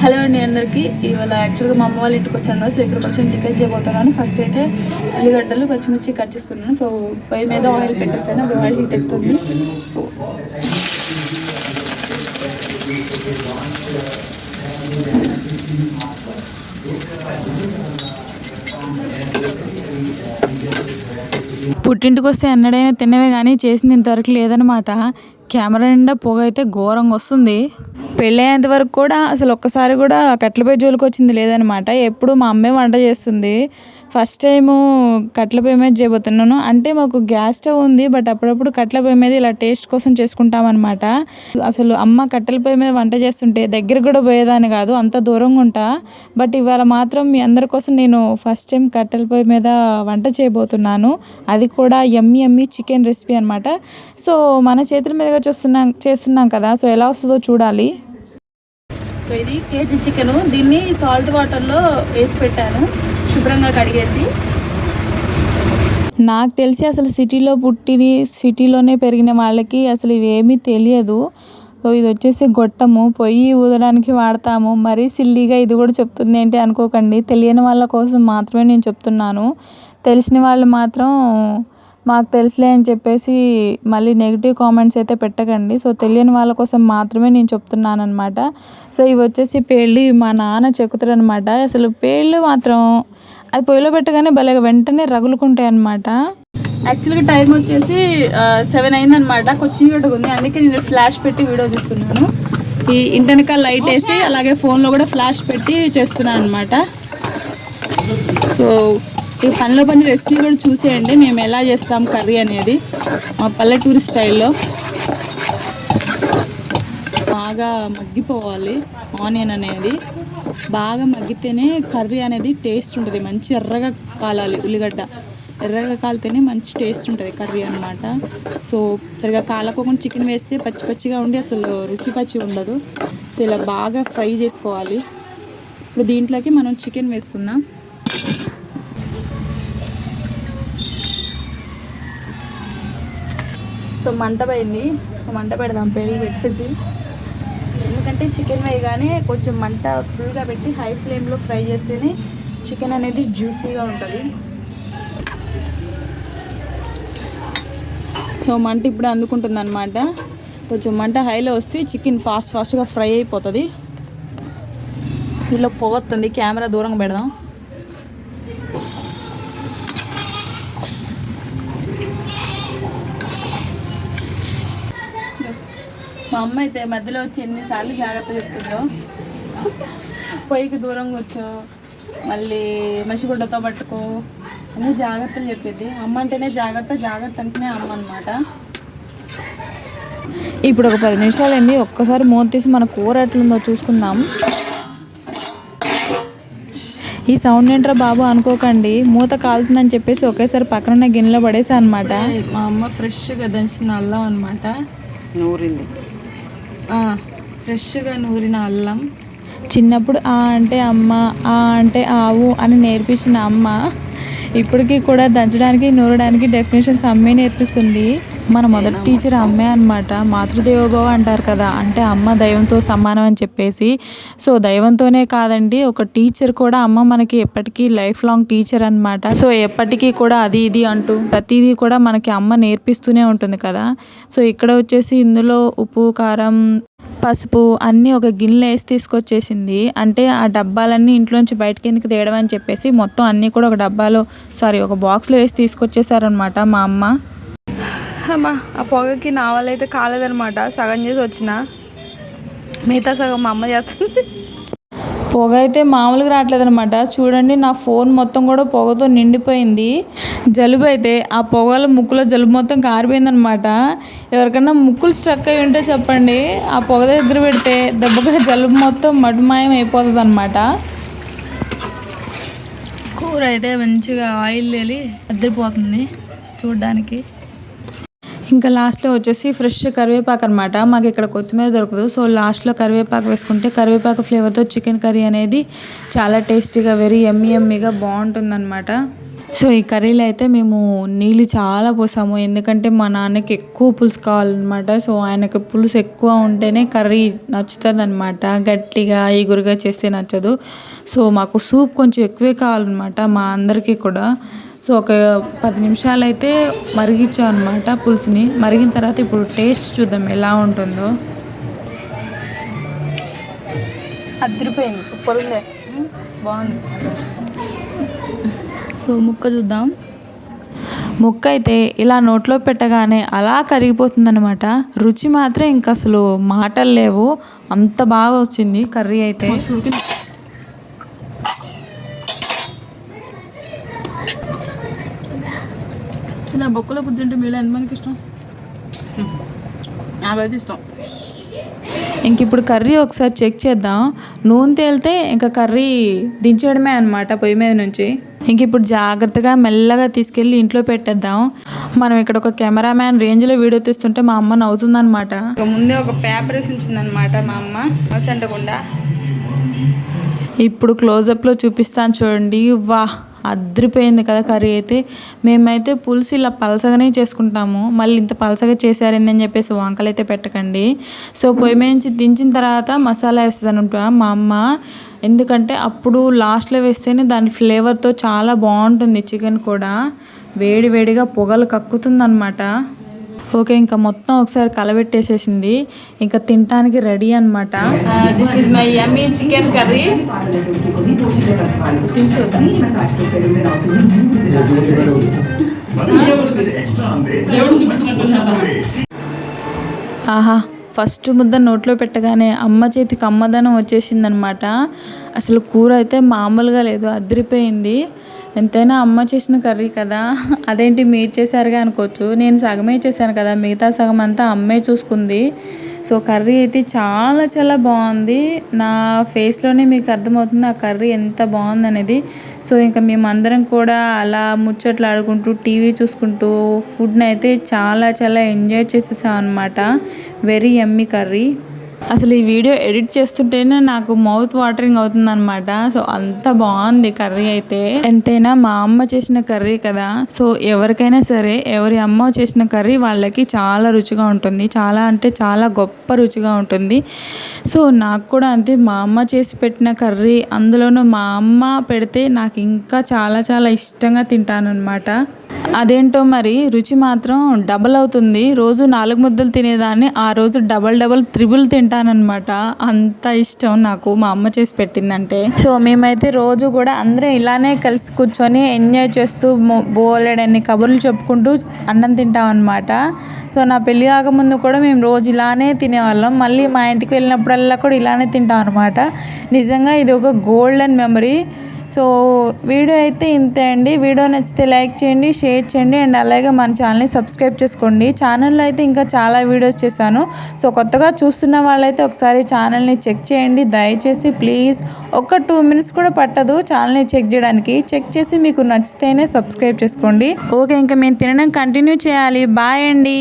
Hello అండి అందరికీ. ఇవాళ యాక్చువల్గా మా అమ్మ వాళ్ళ ఇంటికి వచ్చాను సో ఇక్కడికి వచ్చి చికెన్ చేయబోతున్నాను. ఫస్ట్ అయితే ఉల్లిగడ్డలు పచ్చిమిర్చి కట్ చేసుకున్నాను. సో పొయ్యి మీద ఆయిల్ పెట్టేస్తాను అది ఆయిల్ హీట్ ఎక్కుతుంది సో పుట్టింటికి వస్తే ఎన్నడైనా తిన్నవే కానీ చేసింది ఇంతవరకు లేదనమాట కెమెరా నిండా పొగ అయితే ఘోరంగా వస్తుంది. పెళ్ళయ్యేంత వరకు కూడా అసలు ఒక్కసారి కూడా కట్టెలపై జోలికి వచ్చింది లేదనమాట. ఎప్పుడు మా అమ్మే వంట చేస్తుంది. ఫస్ట్ టైము కట్టెల పొయ్యి మీద చేయబోతున్నాను. అంటే మాకు గ్యాస్ స్టవ్ ఉంది బట్ అప్పుడప్పుడు కట్టెల పొయ్యి మీద ఇలా టేస్ట్ కోసం చేసుకుంటాం అనమాట అసలు అమ్మ కట్టెల పొయ్యి మీద వంట చేస్తుంటే దగ్గర కూడా పోయేదాన్ని కాదు అంత దూరంగా ఉంటా. బట్ ఇవాళ మాత్రం మీ అందరి కోసం నేను ఫస్ట్ టైం కట్టెల పొయ్యి మీద వంట చేయబోతున్నాను. అది కూడా ఎమ్మి ఎమ్మి చికెన్ రెసిపీ అనమాట. సో మన చేతుల మీదుగా చూస్తున్నాం చేస్తున్నాం కదా సో ఎలా వస్తుందో చూడాలి. సో ఇది కేజీ చికెన్. దీన్ని సాల్ట్ వాటర్లో వేసి పెట్టాను. శుభ్రంగా కడిగేసి. నాకు తెలిసి అసలు సిటీలో పుట్టి సిటీలోనే పెరిగిన వాళ్ళకి అసలు ఇవేమీ తెలియదు. సో ఇది వచ్చేసి గొట్టము. పొయ్యి ఊదడానికి వాడతాము. మరీ సిల్లీగా ఇది కూడా చెప్తుంది ఏంటి అనుకోకండి. తెలియని వాళ్ళ కోసం మాత్రమే నేను చెప్తున్నాను. తెలిసిన వాళ్ళు మాత్రం మాకు తెలుసులే అని చెప్పేసి మళ్ళీ నెగిటివ్ కామెంట్స్ అయితే పెట్టకండి. సో తెలియని వాళ్ళ కోసం మాత్రమే నేను చెప్తున్నాను అనమాట సో ఇవి వచ్చేసి పేళ్ళు మా నాన్న చెక్కుతారు అనమాట అసలు పేళ్ళు మాత్రం అది పొయ్యిలో పెట్టగానే భలే వెంటనే రగులుకుంటాయి అనమాట యాక్చువల్గా టైం వచ్చేసి సెవెన్ అయిందనమాట కొచ్చిన కూడా ఉంది. అందుకే నేను ఫ్లాష్ పెట్టి వీడియో తీస్తున్నాను. ఈ ఇంటర్నెట్ లైట్ వేసి అలాగే ఫోన్లో కూడా ఫ్లాష్ పెట్టి చేస్తున్నాను అనమాట సో ఈ పనిలో పని రెసిపీ కూడా చూసేయండి. మేము ఎలా చేస్తాం కర్రీ అనేది మా పల్లెటూరి స్టైల్లో. బాగా మగ్గిపోవాలి ఆనియన్ అనేది. బాగా మగ్గితేనే కర్రీ అనేది టేస్ట్ ఉంటుంది. మంచి ఎర్రగా కాలాలి ఉల్లిగడ్డ. ఎర్రగా కాలితేనే మంచి టేస్ట్ ఉంటుంది కర్రీ అనమాట సో సరిగా కాలకోకుండా చికెన్ వేస్తే పచ్చి పచ్చిగా ఉండి అసలు రుచి పచ్చి ఉండదు. సో ఇలా బాగా ఫ్రై చేసుకోవాలి. ఇప్పుడు దీంట్లోకి మనం చికెన్ వేసుకుందాం. సో మంట పోయింది. సో మంట పెడదాం పెళ్ళి పెట్టేసి. ఎందుకంటే చికెన్ వేయగానే కొంచెం మంట ఫుల్గా పెట్టి హై ఫ్లేమ్లో ఫ్రై చేస్తేనే చికెన్ అనేది జ్యూసీగా ఉంటుంది. సో మంట ఇప్పుడు అందుకుంటుంది అనమాట కొంచెం మంట హైలో వస్తే చికెన్ ఫాస్ట్ ఫాస్ట్గా ఫ్రై అయిపోతుంది. ఇలా పోతుంది. కెమెరా దూరంగా పెడదాం. మా అమ్మ అయితే మధ్యలో వచ్చి ఎన్నిసార్లు జాగ్రత్త చెప్తుందో. పొయ్యికి దూరం కూర్చో మళ్ళీ మసిగుడ్డతో పట్టుకో అన్ని జాగ్రత్తలు చెప్పేది. అమ్మ అంటేనే జాగ్రత్త జాగ్రత్త అంటేనే అమ్మ అనమాట ఇప్పుడు ఒక పది నిమిషాలండి ఒక్కసారి మూత తీసి మన కూర ఎట్లుందో చూసుకుందాం. ఈ సౌండ్ ఏంట్రా బాబు? అనుకోకండి. మూత కాలుతుందని చెప్పేసి ఒకేసారి పక్కన గిన్నెలో పడేసా అనమాట మా అమ్మ ఫ్రెష్గా దంచిన అల్లం అనమాట నూరింది. ఫ్రెష్గా నూరిన అల్లం. చిన్నప్పుడు ఆ అంటే అమ్మ ఆ అంటే ఆవు అని నేర్పించిన అమ్మ. ఇప్పటికీ కూడా దంచడానికి నూరడానికి డెఫినేషన్స్ అమ్మే నేర్పిస్తుంది. మన మొదటి టీచర్ అమ్మే అనమాట మాతృదేవోభవ అంటారు కదా. అంటే అమ్మ దైవంతో సమానం అని చెప్పేసి. సో దైవంతోనే కాదండి ఒక టీచర్ కూడా అమ్మ మనకి ఎప్పటికీ లైఫ్ లాంగ్ టీచర్ అనమాట సో ఎప్పటికీ కూడా అది ఇది అంటూ ప్రతిదీ కూడా మనకి అమ్మ నేర్పిస్తూనే ఉంటుంది కదా. సో ఇక్కడ వచ్చేసి ఇందులో ఉప్పు కారం పసుపు అన్నీ ఒక గిన్నెలో వేసి తీసుకొచ్చేసింది. అంటే ఆ డబ్బాలన్నీ ఇంట్లోంచి బయట కిందకి తీయడం అని చెప్పేసి మొత్తం అన్నీ కూడా ఒక డబ్బాలో సారీ ఒక బాక్స్లో వేసి తీసుకొచ్చేసారనమాట మా అమ్మ. అమ్మా ఆ పొగకి నా వల్ల అయితే కాలేదనమాట సగం చేసి వచ్చిన. మిగతా సగం మా అమ్మ చేస్తుంది. పొగ అయితే మామూలుగా రావట్లేదనమాట చూడండి నా ఫోన్ మొత్తం కూడా పొగతో నిండిపోయింది. జలుబు అయితే ఆ పొగలో ముక్కులో జలుబు మొత్తం కారిపోయిందనమాట ఎవరికన్నా ముక్కులు స్ట్రక్ అయి ఉంటే చెప్పండి ఆ పొగ దగ్గర పెడితే దెబ్బగా జలుబు మొత్తం మటుమాయం అయిపోతుంది అనమాట కూర అయితే మంచిగా ఆయిల్ వెళ్ళి అద్దరిపోతుంది చూడడానికి. ఇంకా లాస్ట్లో వచ్చేసి ఫ్రెష్ కరివేపాకు అనమాట మాకు ఇక్కడ కొత్తిమీర దొరకదు. సో లాస్ట్లో కరివేపాకు వేసుకుంటే కరివేపాకు ఫ్లేవర్తో చికెన్ కర్రీ అనేది చాలా టేస్టీగా వెరీ ఎమ్మి ఎమ్మిగా బాగుంటుందన్నమాట. సో ఈ కర్రీలో అయితే మేము నీళ్ళు చాలా పోసాము. ఎందుకంటే మా నాన్నకి ఎక్కువ పులుసు కావాలన్నమాట. సో ఆయనకి పులుసు ఎక్కువ ఉంటేనే కర్రీ నచ్చుతుంది అనమాట గట్టిగా ఈగురుగా చేస్తే నచ్చదు. సో మాకు సూప్ కొంచెం ఎక్కువే కావాలన్నమాట మా అందరికీ కూడా. సో ఒక పది నిమిషాలు అయితే మరిగించాం అనమాట పులుసుని. మరిగిన తర్వాత ఇప్పుడు టేస్ట్ చూద్దాం ఎలా ఉంటుందో. అదిరిపోయింది. సూపర్ ఉంది. బాగుంది. సో ముక్క చూద్దాం. ముక్క అయితే ఇలా నోట్లో పెట్టగానే అలా కరిగిపోతుందనమాట రుచి మాత్రం ఇంకా అసలు మాటలు లేవు. అంత బాగా వచ్చింది కర్రీ అయితే. ఇలా బొక్కలో కూర్చుంటే మీలో ఎంతమందికి ఇష్టం? నాకైతే ఇష్టం. ఇంక ఇప్పుడు కర్రీ ఒకసారి చెక్ చేద్దాం. నూనె తేలితే ఇంకా కర్రీ దించేయడమే అనమాట పొయ్యి మీద నుంచి. ఇంక ఇప్పుడు జాగ్రత్తగా మెల్లగా తీసుకెళ్ళి ఇంట్లో పెట్టేద్దాం. మనం ఇక్కడ ఒక కెమెరామ్యాన్ రేంజ్లో వీడియో తీస్తుంటే మా అమ్మ నవ్వుతుందనమాట ముందే ఒక పేపర్ వేసి ఉంచిందనమాట మా అమ్మ. మసంటకుండా ఇప్పుడు క్లోజప్లో చూపిస్తాను చూడండి. వా అద్రిపోయింది కదా కర్రీ అయితే. మేమైతే పులుసు ఇలా పలసగానే చేసుకుంటాము. మళ్ళీ ఇంత పలసగా చేశారేంది అని చెప్పేసి వంకలు అయితే పెట్టకండి. సో పొయ్యి మీద నుంచి దించిన తర్వాత మసాలా వేస్తాను మా అమ్మ ఎందుకంటే అప్పుడు లాస్ట్లో వేస్తేనే దాని ఫ్లేవర్తో చాలా బాగుంటుంది చికెన్ కూడా. వేడి వేడిగా పొగలు కక్కుతుందనమాట ఓకే ఇంకా మొత్తం ఒకసారి కలబెట్టేసేసింది. ఇంకా తినడానికి రెడీ అనమాట this is my yummy chicken curry ఆహా ఫస్ట్ ముద్ద నోట్లో పెట్టగానే అమ్మ చేతికి అమ్మదనం వచ్చేసిందనమాట అసలు కూర అయితే మామూలుగా లేదు అదిరిపోయింది. ఎంతైనా అమ్మ చేసిన కర్రీ కదా. అదేంటి మీరు చేశారుగా అనుకోవచ్చు. నేను సగమే చేశాను కదా. మిగతా సగం అంతా అమ్మే చూసుకుంది. సో కర్రీ అయితే చాలా చాలా బాగుంది. నా ఫేస్లోనే మీకు అర్థమవుతుంది ఆ కర్రీ ఎంత బాగుంది అనేది సో ఇంకా మేమందరం కూడా అలా ముచ్చట్లు ఆడుకుంటూ టీవీ చూసుకుంటూ ఫుడ్ని అయితే చాలా చాలా ఎంజాయ్ చేసేసాం అనమాట వెరీ ఎమ్మి కర్రీ. అసలు ఈ వీడియో ఎడిట్ చేస్తుంటేనే నాకు మౌత్ వాటరింగ్ అవుతుంది అనమాట సో అంత బాగుంది కర్రీ అయితే. ఎంతైనా మా అమ్మ చేసిన కర్రీ కదా. సో ఎవరికైనా సరే ఎవరి అమ్మ చేసిన కర్రీ వాళ్ళకి చాలా రుచిగా ఉంటుంది. చాలా అంటే చాలా గొప్ప రుచిగా ఉంటుంది. సో నాకు కూడా అంతే మా అమ్మ చేసి పెట్టిన కర్రీ అందులోనూ మా అమ్మ పెడితే నాకు ఇంకా చాలా చాలా ఇష్టంగా తింటాను అనమాట అదేంటో మరి? రుచి మాత్రం డబల్ అవుతుంది. రోజు నాలుగు ముద్దలు తినేదాన్ని ఆ రోజు డబల్ డబల్ త్రిబుల్ తింటానమాట అంత ఇష్టం నాకు మా అమ్మ చేసి పెట్టిందంటే. సో మేమైతే రోజు కూడా అందరం ఇలానే కలిసి కూర్చొని ఎంజాయ్ చేస్తూ బోలెడన్ని కబుర్లు చెప్పుకుంటూ అన్నం తింటాం అనమాట సో నా పెళ్ళి కాకముందు కూడా మేము రోజు ఇలానే తినేవాళ్ళం. మళ్ళీ మా ఇంటికి వెళ్ళినప్పుడల్లా కూడా ఇలానే తింటాం అనమాట నిజంగా ఇది ఒక గోల్డెన్ మెమరీ సో వీడియో అయితే ఇంతే అండి. వీడియో నచ్చితే లైక్ చేయండి షేర్ చేయండి అండ్ అలాగే మన ఛానల్ని సబ్స్క్రైబ్ చేసుకోండి. ఛానల్లో అయితే ఇంకా చాలా వీడియోస్ చేశాను. సో కొత్తగా చూస్తున్న వాళ్ళైతే ఒకసారి ఛానల్ని చెక్ చేయండి. దయచేసి ప్లీజ్ ఒక టూ మినిట్స్ కూడా పట్టదు ఛానల్ని చెక్ చేయడానికి. చెక్ చేసి మీకు నచ్చితేనే సబ్స్క్రైబ్ చేసుకోండి. ఓకే ఇంకా మేము తినడం కంటిన్యూ చేయాలి. బాయ్ అండి.